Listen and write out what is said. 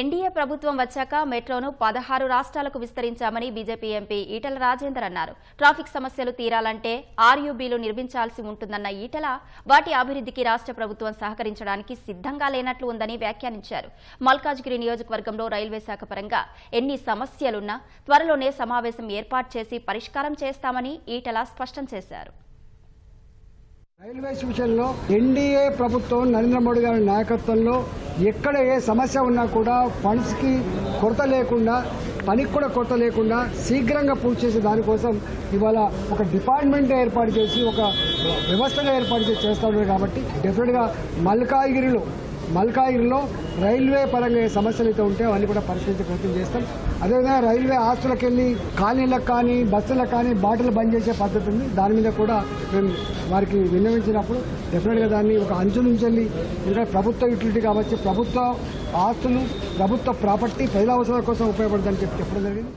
NDA ప్రభుత్వం వచ్చాక మెట్రోను పదహారు రాష్ట్రాలకు విస్తరించామని బీజేపీ ఎంపీ ఈటల రాజేందర్ అన్నారు. ట్రాఫిక్ సమస్యలు తీరాలంటే ఆర్యూబీలు నిర్మించాల్సి ఉంటుందన్న ఈటల వాటి అభివృద్ధికి రాష్ట్ర ప్రభుత్వం సహకరించడానికి సిద్ధంగా లేనట్లు ఉందని వ్యాఖ్యానించారు. మల్కాజ్గిరి నియోజకవర్గంలో రైల్వే శాఖ పరంగా ఎన్ని సమస్యలున్నా త్వరలోనే సమావేశం ఏర్పాటు చేసి పరిష్కారం చేస్తామని ఈటల స్పష్టం చేశారు. రైల్వేస్ విషయంలో ఎన్డీఏ ప్రభుత్వం నరేంద్ర మోడీ గారి నాయకత్వంలో ఎక్కడ ఏ సమస్య ఉన్నా కూడా ఫండ్స్కి కొరత లేకుండా పనికి కూడా కొరత లేకుండా శీఘ్రంగా పూర్తి చేసే దానికోసం ఇవాళ ఒక డిపార్ట్మెంట్ ఏర్పాటు చేసి ఒక వ్యవస్థగా ఏర్పాటు చేసి చేస్తా ఉన్నారు కాబట్టి డెఫినెట్గా మల్కాగిరిలో మల్కాగిరిలో రైల్వే పరంగా ఏ సమస్యలు అయితే ఉంటే అవన్నీ కూడా పరిశీలించే ప్రయత్నం చేస్తాం. అదేవిధంగా రైల్వే ఆస్తులకు వెళ్ళి కాలనీలకు కానీ బస్సులకు కానీ బాటలు బంద్ చేసే పద్ధతి ఉంది. దాని మీద కూడా మేము వారికి విన్నవించినప్పుడు డెఫినెట్గా దాన్ని ఒక అంచు నుంచి వెళ్ళి ఎందుకంటే ప్రభుత్వ యూటిలిటీ కావచ్చు ప్రభుత్వ ఆస్తులు ప్రభుత్వ ప్రాపర్టీ ప్రజల అవసరాల కోసం ఉపయోగపడుతుందని చెప్పి చెప్పడం జరిగింది.